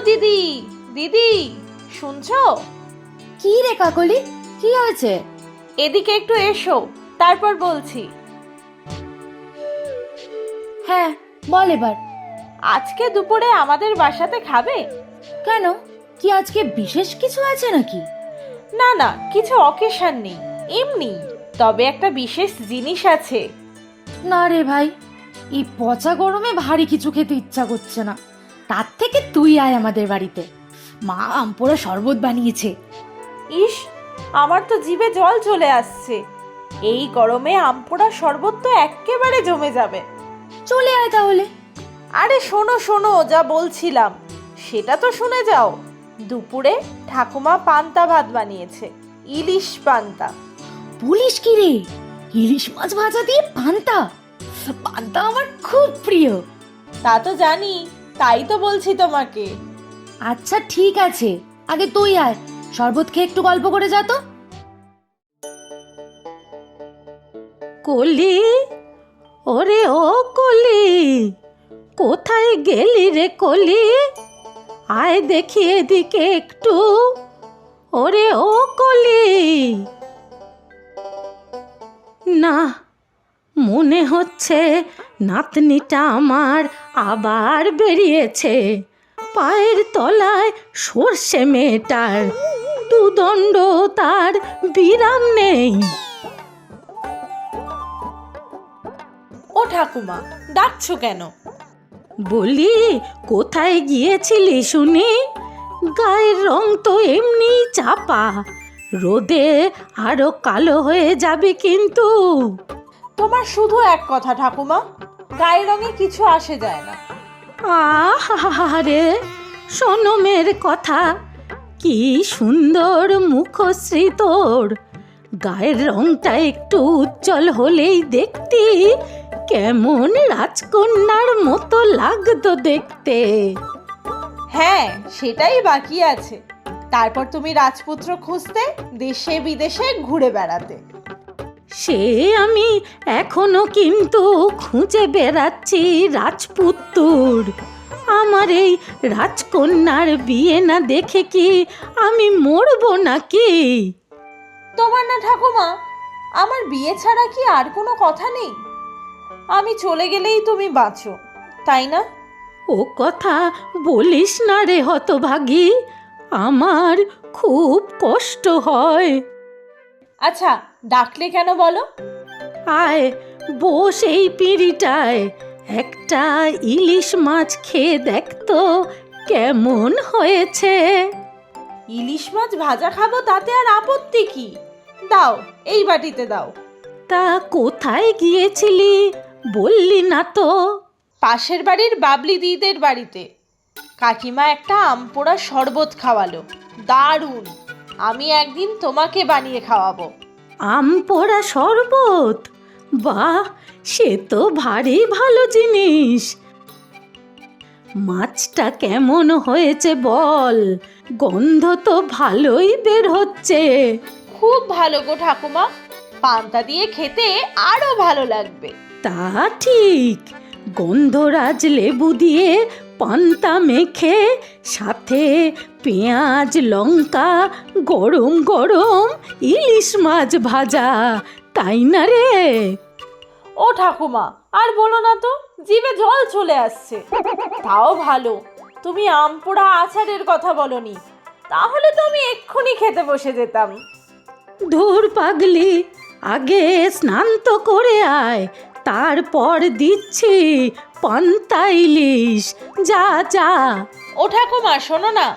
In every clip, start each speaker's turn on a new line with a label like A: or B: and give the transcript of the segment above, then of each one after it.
A: দিদি দিদি শুনছো?
B: কি রে কাকলি? কি হয়েছে?
A: এদিকে একটু এসো তারপর বলছি।
B: হ্যাঁ বল এবার।
A: আজকে দুপুরে আমাদের বাসাতে খাবে?
B: কেন? কি আজকে বিশেষ কিছু আছে নাকি?
A: না না কিছু অকেশন নেই এমনি তবে একটা বিশেষ জিনিস আছে।
B: না রে ভাই এই পচা গরমে ভারী কিছু খেতে ইচ্ছা করছে না। থেকে তুই আয় আমাদের বাড়িতে। মা আমপোড়া শরবত বানিয়েছে।
A: ইস আমার তো জিভে জল চলে আসছে। এই গরমে আমপোড়া শরবত তো এক্কেবারে জমে যাবে।
B: চলে আয় তাহলে।
A: আরে শোনো শোনো যা বলছিলাম সেটা তো শুনে যাও। দুপুরে ঠাকুমা পান্তা ভাত বানিয়েছে ইলিশ পান্তা।
B: পুলিশ কি রে? ইলিশ মাছ ভাজা দিয়ে পান্তা? পান্তা আমার খুব প্রিয়।
A: তা তো জানি তাই তো বলছি তোমাকে।
B: আচ্ছা ঠিক আছে। আগে তুই আয়। শরবত খেয়ে একটু গল্প করে যা তো।
C: কলি ওরে ও কলি কোথায় গেলি রে কলি? আয় দেখি এদিকে একটু। ওরে ও কলি না মনে হচ্ছে নাতনিটা আমার আবার বেরিয়েছে। পায়ের তলায় সর্ষে মেয়েটার দুদণ্ড তার বিরাম নেই।
A: ও ঠাকুমা ডাকছো কেন?
C: বলি কোথায় গিয়েছিলি শুনি? গায়ের রং তো এমনি চাপা রোদে আরও কালো হয়ে যাবে কিন্তু।
A: তোমার শুধু এক কথা ঠাকুমা গায়ের রঙে কিছু আসে যায় না।
C: আহারে সোনমের কথা। কি সুন্দর মুখশ্রী তোর। গায়ের রংটা একটু উজ্জ্বল হলেই দেখতি কেমন রাজকন্যার মতো লাগতো দেখতে।
A: হ্যাঁ সেটাই বাকি আছে। তারপর তুমি রাজপুত্র খুঁজতে দেশে বিদেশে ঘুরে বেড়াতে।
C: সে আমি এখনও কিন্তু খুঁজে বেড়াচ্ছি রাজপুত্তুর। আমার এই রাজকন্যার বিয়ে না দেখে কি আমি মরবো নাকি?
A: তোমার না ঠাকুমা আমার বিয়ে ছাড়া কি আর কোনো কথা নেই? আমি চলে গেলেই তুমি বাঁচো তাই না?
C: ও কথা বলিস না রে হতভাগী আমার খুব কষ্ট হয়।
A: আচ্ছা ডাকলে কেন বলো?
C: আয় বস এই পিঁড়িটায়। একটা ইলিশ মাছ খেয়ে দেখতো কেমন হয়েছে।
A: ইলিশ মাছ ভাজা খাব তাতে আর আপত্তি কি? দাও এই বাটিতে দাও।
C: তা কোথায় গিয়েছিলি বললি না তো।
A: পাশের বাড়ির বাবলি দিদিদের বাড়িতে। কাকিমা একটা আমপোড়া শরবত খাওয়ালো। দারুণ! আমি একদিন তোমাকে বানিয়ে খাওয়াবো।
C: আম পোড়া শরবত। বাহ সে তো ভারী ভালো জিনিস। মাছটা কেমন হয়েছে বল? গন্ধ তো ভালোই বের হচ্ছে।
A: খুব ভালো গো ঠাকুমা পান্তা দিয়ে খেতে আরও ভালো লাগবে।
C: তা ঠিক গন্ধরাজ লেবু দিয়ে পান্তা মেখে সাথে পেঁয়াজ লঙ্কা গরম গরম ইলিশ মাছ ভাজা তাই না রে?
A: ও ঠাকুমা আর বলো না তো জিভে জল চলে আসছে। তাও ভালো তুমি আমপোড়া আচারের কথা বলনি। তাহলে তো আমি এক্ষুনি খেতে বসে যেতাম।
C: ধুর পাগলি আগে স্নান তো করে আয় তারপর দিচ্ছি পান্তা ইলিশ যা যা।
A: ও ঠাকুমা শোনো না।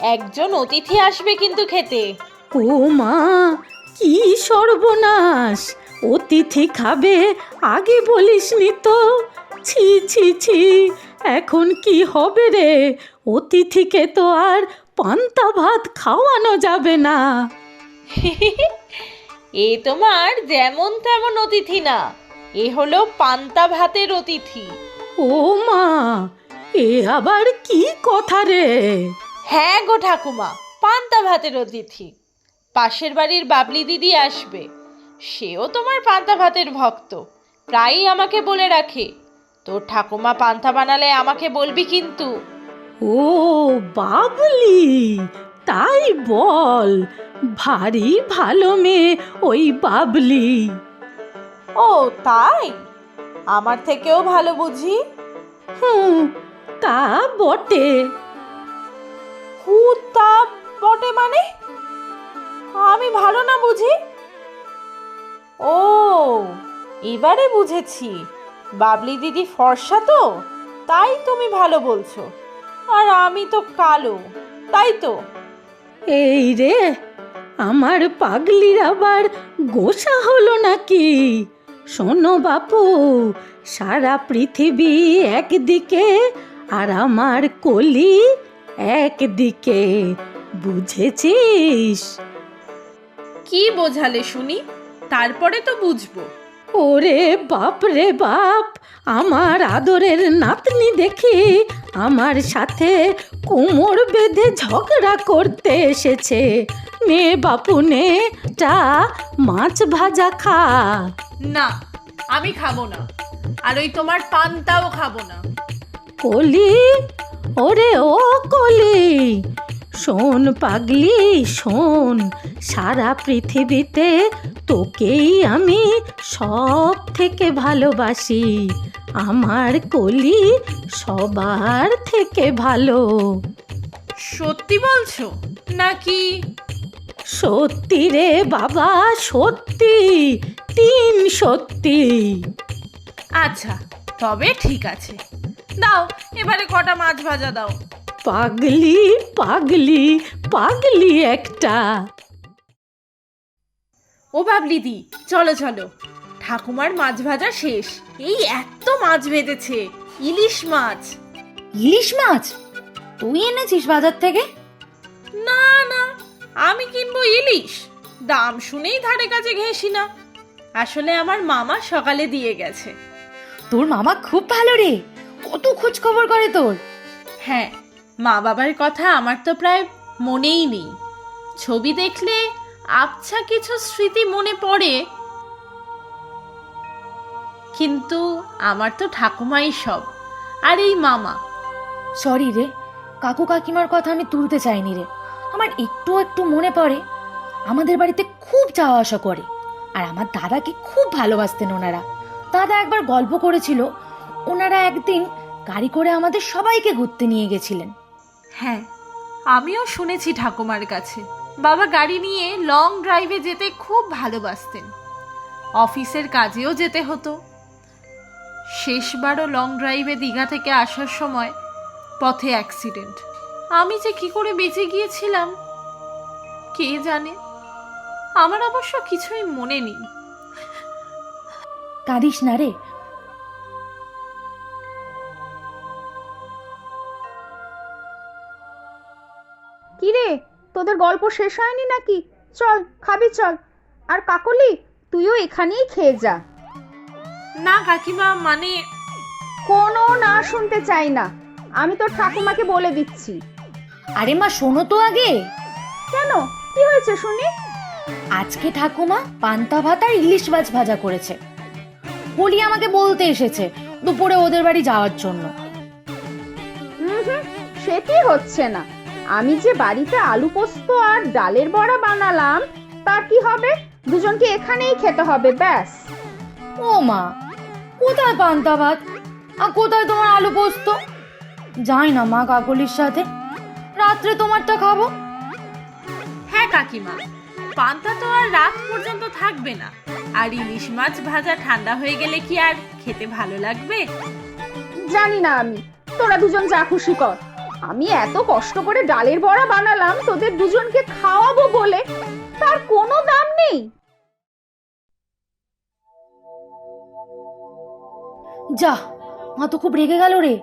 A: একজন অতিথি আসবে কিন্তু খেতে।
C: ও মা কি সর্বনাশ। অতিথি খাবে আগে বলিসনি তো। ছি ছি ছি এখন কি হবে রে? অতিথিকে তো আর পান্তা ভাত খাওয়ানো যাবে না।
A: এ তোমার যেমন তেমন অতিথি না। এ হলো পান্তা ভাতের অতিথি।
C: ও মা এ আবার কি কথা রে?
A: হ্যাঁ গো ঠাকুমা পান্তা ভাতের অতিথি। পাশের বাড়ির বাবলি দিদি আসবে। সেও তোমার পান্তা ভাতের ভক্ত। প্রায়ই আমাকে বলে রাখে তোর ঠাকুমা পান্তা বানালে আমাকে বলবি কিন্তু।
C: ও বাবলি তাই বল ভারী ভালো মেয়ে ওই বাবলি।
A: ও তাই? আমার থেকেও ভালো বুঝি?
C: হুম তা বটে।
A: হু তা বটে মানে? আমি ভালো না বুঝি? ও এবারে বুঝেছি। বাবলি দিদি ফর্সা তো? তাই তুমি ভালো বলছো। আর আমি তো কালো তাই তো?
C: এই রে আমার পাগলির আবার গোসা হলো নাকি? শোনো বাপু সারা পৃথিবী একদিকে আর আমার কলি একদিকে বুঝেছিস?
A: কি বোঝালে শুনি? তারপরে তো বুঝব।
C: ওরে বাপ রে বাপ আমার আদরের নাতনি দেখি আমার সাথে কোমর বেঁধে ঝগড়া করতে এসেছে। নে বাপু নে টা মাছ ভাজা খা।
A: না আমি খাব না। আর ওই তোমার পান্তাও খাব না।
C: কলি ওরে ও কলি শোন পাগলি শোন সারা পৃথিবীতে তোকেই আমি সব থেকে ভালোবাসি। আমার কলি সবার থেকে ভালো।
A: সত্যি বলছো? নাকি?
C: সত্যি রে বাবা সত্যি তিন সত্যি।
A: আচ্ছা তবে ঠিক আছে। দাও এবারে কটা মাছ ভাজা দাও।
C: পাগলি পাগলি পাগলি একটা।
A: ও বাবলিদি চলো চলো। ঠাকুমার মাছ ভাজা শেষ। এই এত মাছ ভেজেছে ইলিশ মাছ।
B: ইলিশ মাছ? তুই এনেছিস বাজার থেকে?
A: না না আমি কিনবো ইলিশ। দাম শুনেই ধারে কাছে ঘেঁষি না। আসলে আমার মামা সকালে দিয়ে গেছে।
B: তোর মামা খুব ভালো রে। কত খোঁজ খবর করে তোর।
A: হ্যাঁ মা বাবার কথা আমার তো প্রায় মনেই নেই। ছবি দেখলে আবছা কিছু স্মৃতি মনে পড়ে। কিন্তু আমার তো ঠাকুমাই সব আর এই মামা।
B: সরি রে কাকু কাকিমার কথা আমি তুলতে চাইনি রে। আমার একটু একটু মনে পড়ে। আমাদের বাড়িতে খুব যাওয়া আসা করে। আর আমার দাদাকে খুব ভালোবাসতেন ওনারা। দাদা একবার গল্প করেছিল, ওনারা একদিন গাড়ি করে আমাদের সবাইকে ঘুরতে নিয়ে গেছিলেন।
A: হ্যাঁ আমিও শুনেছি ঠাকুমার কাছে। বাবা গাড়ি নিয়ে লং ড্রাইভে যেতে খুব ভালোবাসতেন। অফিসের কাজেও যেতে হতো। শেষবারও লং ড্রাইভে দীঘা থেকে আসার সময় পথে অ্যাক্সিডেন্ট আমি যে কি করে বেঁচে গিয়েছিলাম কে জানে? আমার অবশ্য কিছুই মনে নেই।
B: কাঁদিস না রে।
D: কিরে তোদের গল্প শেষ হয়নি নাকি? চল খাবি চল। আর কাকলি তুইও এখানেই খেয়ে যা।
A: না কাকিমা মানে
D: কোনো না শুনতে চাই না। আমি তোর ঠাকুমাকে বলে দিচ্ছি।
B: আরে মা শোনো তো আগে।
D: কেন? কি হয়েছে শুনি?
B: আজকে ঠাকুমা পান্তা ভাত আর ইলিশ মাছ ভাজা করেছে। বলি আমাকে বলতে এসেছে দুপুরে ওদের বাড়ি যাওয়ার জন্য।
D: সেটি হচ্ছে না? আমি যে বাড়িতে আলু পোস্ত আর ডালের বড়া বানালাম তার কি হবে? দুজনকে এখানেই খেতে হবে ব্যাস।
B: ও মা কোথায় পান্তা ভাত? আর কোথায় তোমার আলু পোস্ত? যাই না মা কাকলির সাথে। রাত্রে তোমারটা খাব?
A: হ্যাঁ কাকিমা পান্তা তো আর রাত পর্যন্ত থাকবে না। আর ইলিশ মাছ ভাজা ঠান্ডা হয়ে গেলে কি আর খেতে ভালো লাগবে?
D: জানি না আমি। তোরা দুজন যা খুশি কর। আমি এত কষ্ট করে ডালের বড়া বানালাম তোদের দুজনকে খাওয়াবো বলে। তার কোনো দাম নেই।
B: যা মা তো খুব রেগে গেল রে।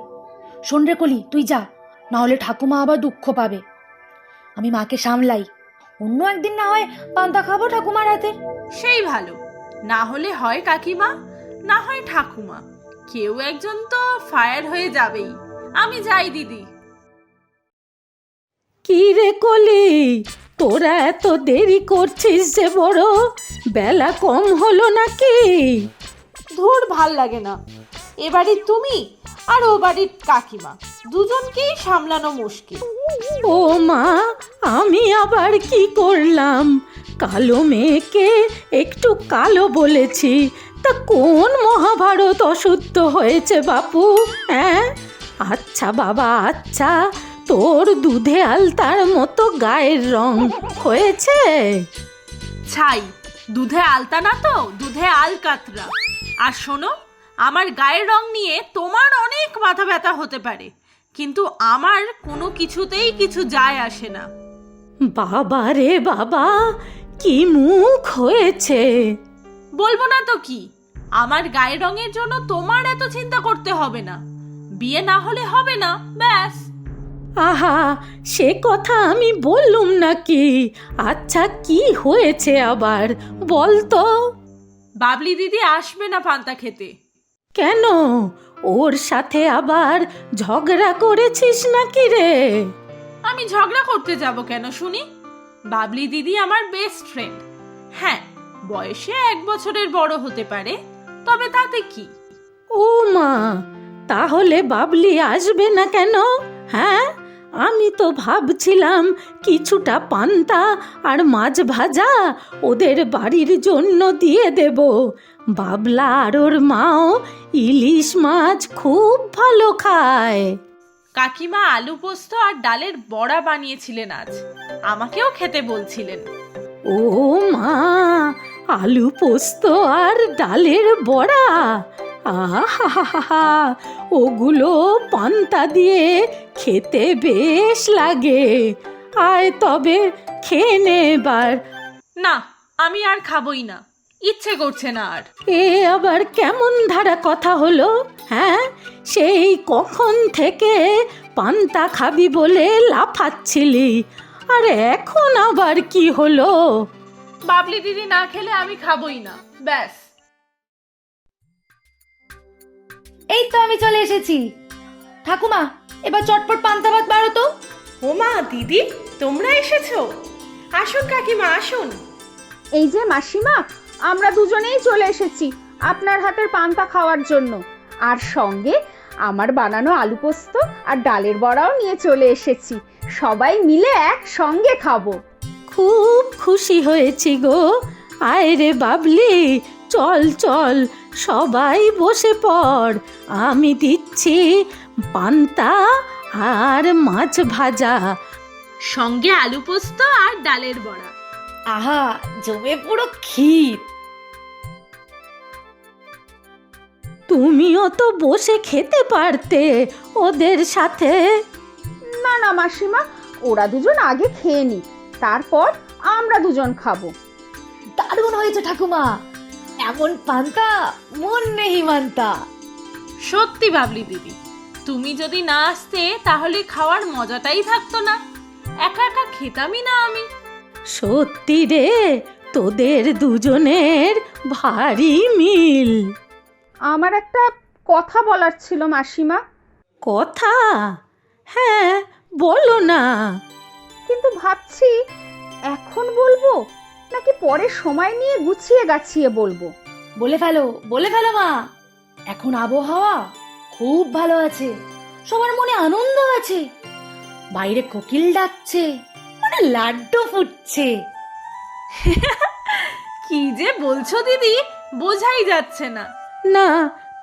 B: শোন রে কলি তুই যা। না হলে ঠাকুমা আবার দুঃখ পাবে। আমি মাকে সামলাই অন্য একদিন না হয় পান্তা খাব ঠাকুমার হাতে।
A: সেই ভালো। না হলে হয় কাকিমা না হয় ঠাকুমা। কেউ একজন তো ফায়ার হয়ে যাবেই। আমি যাই দিদি।
C: কি রে কলি? তোরা এত দেরি করছিস যে বড়? বেলা কম হলো নাকি?
A: ধুর ভালো লাগে না। এ বাড়ির তুমি আর ও বাড়ির কাকিমা। দুজনকেই সামলানো মুশকিল।
C: ও মা আমি আবার কি করলাম? কালো মেয়েকে একটু কালো বলেছি। তা কোন মহাভারত অশুদ্ধ হয়েছে বাপু হ্যাঁ? আচ্ছা বাবা আচ্ছা তোর দুধে আলতার মতো গায়ের রং হয়েছে?
A: ছাই দুধে আলতা না তো দুধে আল কাতরা। আর শোনো আমার গায়ের রং নিয়ে তোমার অনেক মাথা ব্যথা হতে পারে। কিন্তু আমার কোনো কিছুতেই কিছু যায় আসে না।
C: বাবা রে বাবা কি মুখ হয়েছে।
A: বলব না তো কি? আমার গায়ের রঙের জন্য তোমার এত চিন্তা করতে হবে না। বিয়ে না হলে হবে না ব্যাস।
C: আহা সে কথা আমি বললুম নাকি? আচ্ছা কি হয়েছে আবার? বল তো
A: বাবলি দিদি আসবে না পান্তা খেতে।
C: কেন? ওর সাথে আবার ঝগড়া করেছিস নাকি রে?
A: আমি ঝগড়া করতে যাব কেন শুনি? বাবলি দিদি আমার বেস্ট ফ্রেন্ড হ্যাঁ বয়সে এক বছরের বড় হতে পারে তবে তাতে কি?
C: ও মা তাহলে বাবলি আসবে না কেন? হ্যাঁ? আমি তো ভাবছিলাম কিছুটা পান্তা আর মাছ ভাজা ওদের বাড়ির জন্য দিয়ে দেব। বাবলা আর ওর মাও ইলিশ মাছ খুব ভালো খায়।
A: কাকিমা আলু পোস্ত আর ডালের বড়া বানিয়েছিলেন আজ। আমাকেও খেতে বলছিলেন।
C: ও মা আলু পোস্ত আর ডালের বড়া। আহা ওগুলো পান্তা দিয়ে খেতে বেশ লাগে। আয় তবে খেয়ে নে এবার।
A: না আমি আর খাবই না। ইচ্ছে করছে না আর।
C: এ আবার কেমন ধারা কথা হলো হ্যাঁ? সেই কখন থেকে পান্তা খাবি বলে লাফাচ্ছিলি? আর এখন আবার কি হলো?
A: বাবলি দিদি না খেলে আমি খাবই না ব্যাস।
B: এই তো আমি চলে এসেছি। ঠাকুমা এবার চটপট পান্তা ভাত বাড়ো তো।
A: ওমা দিদি তোমরা এসেছ? আসুন কাকিমা আসুন।
D: এই যে মাসিমা আমরা দুজনেই চলে এসেছি আপনার হাতের পান্তা খাওয়ার জন্য। আর সঙ্গে আমার বানানো আলু পোস্ত আর ডালের বড়াও নিয়ে চলে এসেছি। সবাই মিলে একসঙ্গে খাব।
C: খুব খুশি হয়েছি গো। আয় রে বাবলি চল চল। সবাই বসে পড়। আমি দিচ্ছি পান্তা আর মাছ ভাজা।
A: সঙ্গে আলু পোস্ত আর ডালের বড়া।
B: আহা জমে পুরো ক্ষীর।
C: তুমিও তো বসে খেতে পারতে ওদের সাথে।
D: না না মাসিমা ওরা দুজন আগে খেয়ে নি তারপর আমরা দুজন খাব।
B: দারুণ হয়েছে ঠাকুমা। এমন পান্তা মন নেই মান্তা।
A: সত্যি বাবলি দিদি তুমি যদি না আসতে তাহলে খাওয়ার মজাটাই থাকতো না। একা একা খেতামই না আমি।
C: সত্যি রে তোদের দুজনের ভারী মিল।
D: আমার একটা কথা বলার ছিল মাসিমা।
C: কথা? হ্যাঁ বলো না।
D: কিন্তু ভাবছি এখন বলব? নাকি পরে সময় নিয়ে গুছিয়ে গাছিয়ে বলব।
B: বলে ফেলো বলে ফেলো মা। এখন আবহাওয়া খুব ভালো আছে সবার মনে আনন্দ আছে। বাইরে কোকিল ডাকছে মানে লাড্ডু ফুটছে।
A: কি যে বলছো দিদি বোঝাই যাচ্ছে না।
C: না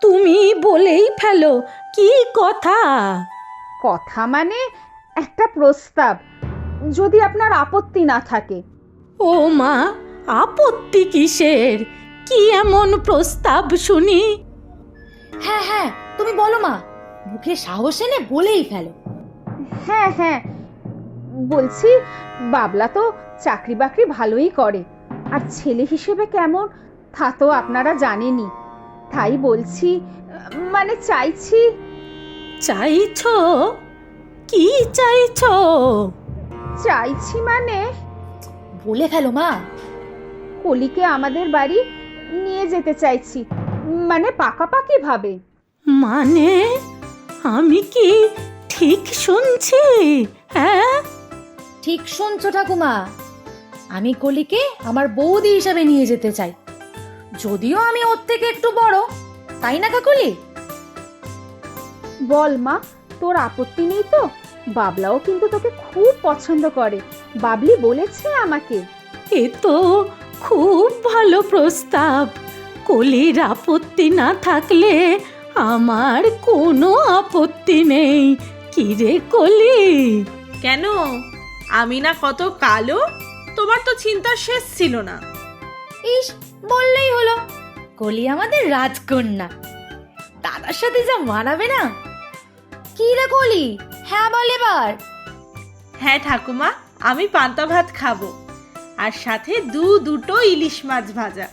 C: তুমি বলেই ফেলো কি কথা?
D: কথা মানে একটা প্রস্তাব যদি আপনার আপত্তি না থাকে।
C: ও মা আপত্তি কিসের? কি এমন প্রস্তাব শুনি?
B: হ্যাঁ হ্যাঁ তুমি বলো মা মুখে সাহস এনে বলেই ফেলো।
D: হ্যাঁ হ্যাঁ বলছি বাবলা তো চাকরি বাকরি ভালোই করে আর ছেলে হিসেবে কেমন তা তো আপনারা জানেনই। তাই বলছি মানে চাইছি।
C: চাইছো? কি চাইছো?
D: চাইছি মানে
B: বলে ফেলো মা।
D: কলিকে আমাদের বাড়ি নিয়ে যেতে চাইছি মানে পাকাপাকি ভাবে।
C: মানে? আমি কি ঠিক শুনছি? হ্যাঁ?
B: ঠিক শুনছো ঠাকুমা। আমি কলিকে আমার বৌদি হিসাবে নিয়ে যেতে চাই। যদিও আমি ওর থেকে একটু বড় তাই না কাকলি?
D: বল মা তোর আপত্তি নেই তো? বাবলাও কিন্তু তোকে খুব পছন্দ করে। বাবলি বলেছে আমাকে।
C: এ তো খুব ভালো প্রস্তাব। কলির আপত্তি না থাকলে আমার কোনো আপত্তি নেই। কি রে কলি?
A: কেন? আমি না কত কালো? তোমার তো চিন্তা শেষ ছিল না।
B: ইস বললেই হলো। কলি আমাদের রাজকন্যা। দাদার সাথে যা মানাবে না। কি রে কলি? হ্যাঁ বল এবার।
A: হ্যাঁ ঠাকুমা আমি পান্তা ভাত খাব। আর সাথে দু দুটো ইলিশ মাছ ভাজা।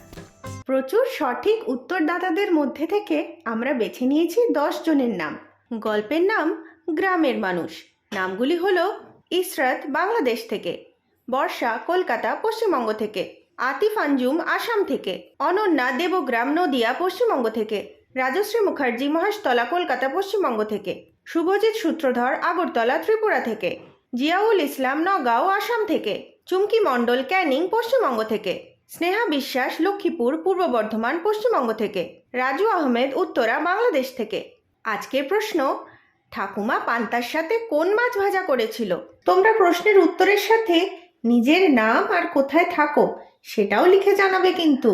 E: প্রচুর সঠিক উত্তরদাতাদের মধ্যে থেকে আমরা বেছে নিয়েছি দশ জনের নাম। গল্পের নাম গ্রামের মানুষ। নামগুলি হলো ইসরাত বাংলাদেশ থেকে বর্ষা কলকাতা পশ্চিমবঙ্গ থেকে আতিফ আঞ্জুম আসাম থেকে অনন্যা দেবগ্রাম নদিয়া পশ্চিমবঙ্গ থেকে রাজশ্রী মুখার্জি মহেশতলা কলকাতা পশ্চিমবঙ্গ থেকে। শুভজিৎ সূত্রধর, আগরতলা, ত্রিপুরা থেকে। জিয়াউল ইসলাম, নগাঁও, আসাম থেকে। চুমকি মণ্ডল, ক্যানিং, পশ্চিমবঙ্গ থেকে। স্নেহা বিশ্বাস, লক্ষ্মীপুর, পূর্ব বর্ধমান, পশ্চিমবঙ্গ থেকে। রাজু আহমেদ, উত্তরা, বাংলাদেশ থেকে। আজকের প্রশ্ন, ঠাকুমা পান্তার সাথে কোন মাছ ভাজা করেছিল? তোমরা প্রশ্নের উত্তরের সাথে নিজের নাম আর কোথায় থাকো সেটাও লিখে জানাবে কিন্তু।